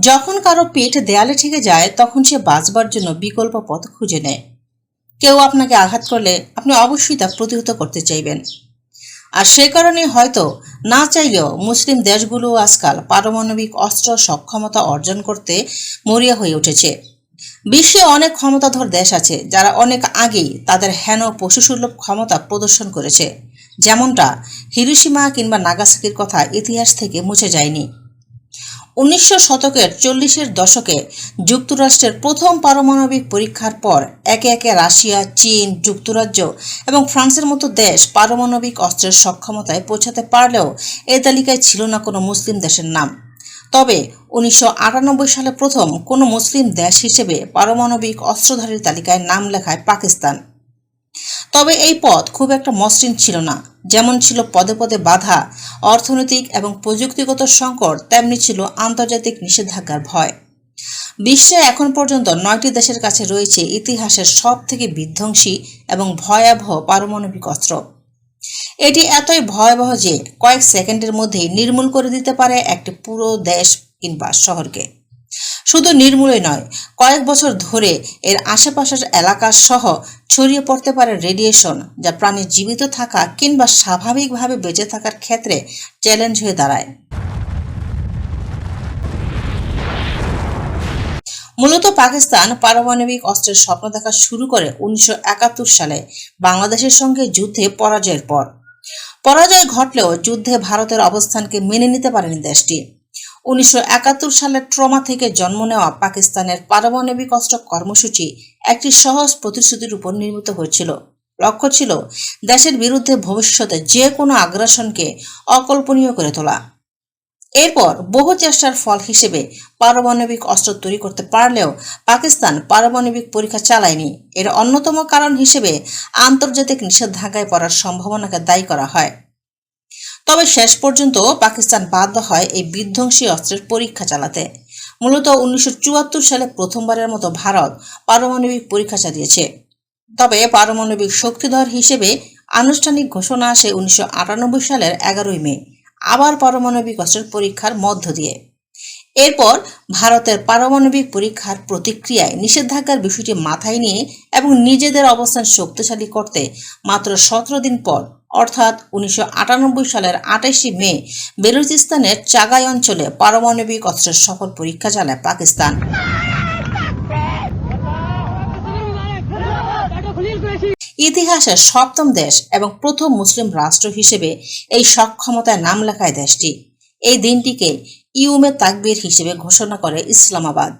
যখন কারও পেট দেয়ালে ঠেকে যায়, তখন সে বাঁচবার জন্য বিকল্প পথ খুঁজে নেয়। কেউ আপনাকে আঘাত করলে আপনি অবশ্যই তা প্রতিহত করতে চাইবেন। আর সে কারণে হয়তো না চাইলেও মুসলিম দেশগুলো আজকাল পারমাণবিক অস্ত্র সক্ষমতা অর্জন করতে মরিয়া হয়ে উঠেছে। বিশ্বে অনেক ক্ষমতাধর দেশ আছে, যারা অনেক আগেই তাদের হেন পশুসুলভ ক্ষমতা প্রদর্শন করেছে। যেমনটা হিরোসীমা কিংবা নাগাসাকির কথা ইতিহাস থেকে মুছে যায়নি। উনিশশো শতকের চল্লিশের দশকে যুক্তরাষ্ট্রের প্রথম পারমাণবিক পরীক্ষার পর একে একে রাশিয়া, চীন, যুক্তরাজ্য এবং ফ্রান্সের মতো দেশ পারমাণবিক অস্ত্রের সক্ষমতায় পৌঁছাতে পারলেও এ তালিকায় ছিল না কোনো মুসলিম দেশের নাম। তবে উনিশশো আটানব্বই সালে প্রথম কোনো মুসলিম দেশ হিসেবে পারমাণবিক অস্ত্রধারীর তালিকায় নাম লেখায় পাকিস্তান। তবে এই পথ খুব একটা মসৃণ ছিল না। যেমন ছিল পদে পদে বাধা, অর্থনৈতিক এবং প্রযুক্তিগত সংকট, তেমনি ছিল আন্তর্জাতিক নিষেধাজ্ঞার ভয়। বিশ্বে এখন পর্যন্ত নয়টি দেশের কাছে রয়েছে ইতিহাসের সব থেকে বিধ্বংসী এবং ভয়াবহ পারমাণবিক অস্ত্র। এটি এতই ভয়াবহ যে কয়েক সেকেন্ডের মধ্যেই নির্মূল করে দিতে পারে একটি পুরো দেশ কিংবা শহরকে। শুধু নির্মূলে নয়, কয়েক বছর ধরে এর আশেপাশের এলাকা সহ ছড়িয়ে পড়তে পারে রেডিয়েশন যা প্রাণীর জীবিত থাকা কিংবা স্বাভাবিকভাবে বেঁচে থাকার ক্ষেত্রে চ্যালেঞ্জ হয়ে দাঁড়ায়। মূলত পাকিস্তান পারমাণবিক অস্ত্রের স্বপ্ন দেখা শুরু করে উনিশশো একাত্তর সালে, বাংলাদেশের সঙ্গে যুদ্ধে পরাজয়ের পর। পরাজয় ঘটলেও যুদ্ধে ভারতের অবস্থানকে মেনে নিতে পারেনি দেশটি। উনিশশো সালের ট্রমা থেকে জন্ম নেওয়া পাকিস্তানের পারমাণবিক অস্ত্র কর্মসূচি একটি সহজ প্রতিশ্রুতির উপর নির্মিত হয়েছিল। লক্ষ্য ছিল দেশের বিরুদ্ধে ভবিষ্যতে যে কোনো আগ্রাসনকে অকল্পনীয় করে তোলা। এরপর বহু চেষ্টার ফল হিসেবে পারমাণবিক অস্ত্র তৈরি করতে পারলেও পাকিস্তান পারমাণবিক পরীক্ষা চালায়নি। এর অন্যতম কারণ হিসেবে আন্তর্জাতিক নিষেধাজ্ঞায় পড়ার সম্ভাবনাকে দায়ী করা হয়। তবে শেষ পর্যন্ত পাকিস্তান বাধ্য হয় এই বিধ্বংসী অস্ত্রের পরীক্ষা চালাতে। মূলত উনিশশো চুয়াত্তর সালে প্রথমবারের মতো ভারত পারমাণবিক পরীক্ষা চালিয়েছে। তবে পারমাণবিক শক্তিধর হিসেবে আনুষ্ঠানিক ঘোষণা আসে উনিশশো আটানব্বই সালের এগারোই মে, আবার পারমাণবিক অস্ত্রের পরীক্ষার মধ্য দিয়ে। এরপর ভারতের পারমাণবিক পরীক্ষার প্রতিক্রিয়ায় নিষেধাজ্ঞার বিষয়টি মাথায় নিয়ে এবং নিজেদের অবস্থান শক্তিশালী করতে মাত্র সতেরো দিন পর অর্থাৎ উনিশশো আটানব্বই সালের আটাইশে মে বেলুচিস্তানের চাগাই অঞ্চলে পারমাণবিক অস্ত্রের সফল পরীক্ষা চালায় পাকিস্তান। ইতিহাসের সপ্তম দেশ এবং প্রথম মুসলিম রাষ্ট্র হিসেবে এই সক্ষমতায় নাম লেখায় দেশটি। এই দিনটিকে ইউমে তাকবীর হিসেবে ঘোষণা করে ইসলামাবাদ।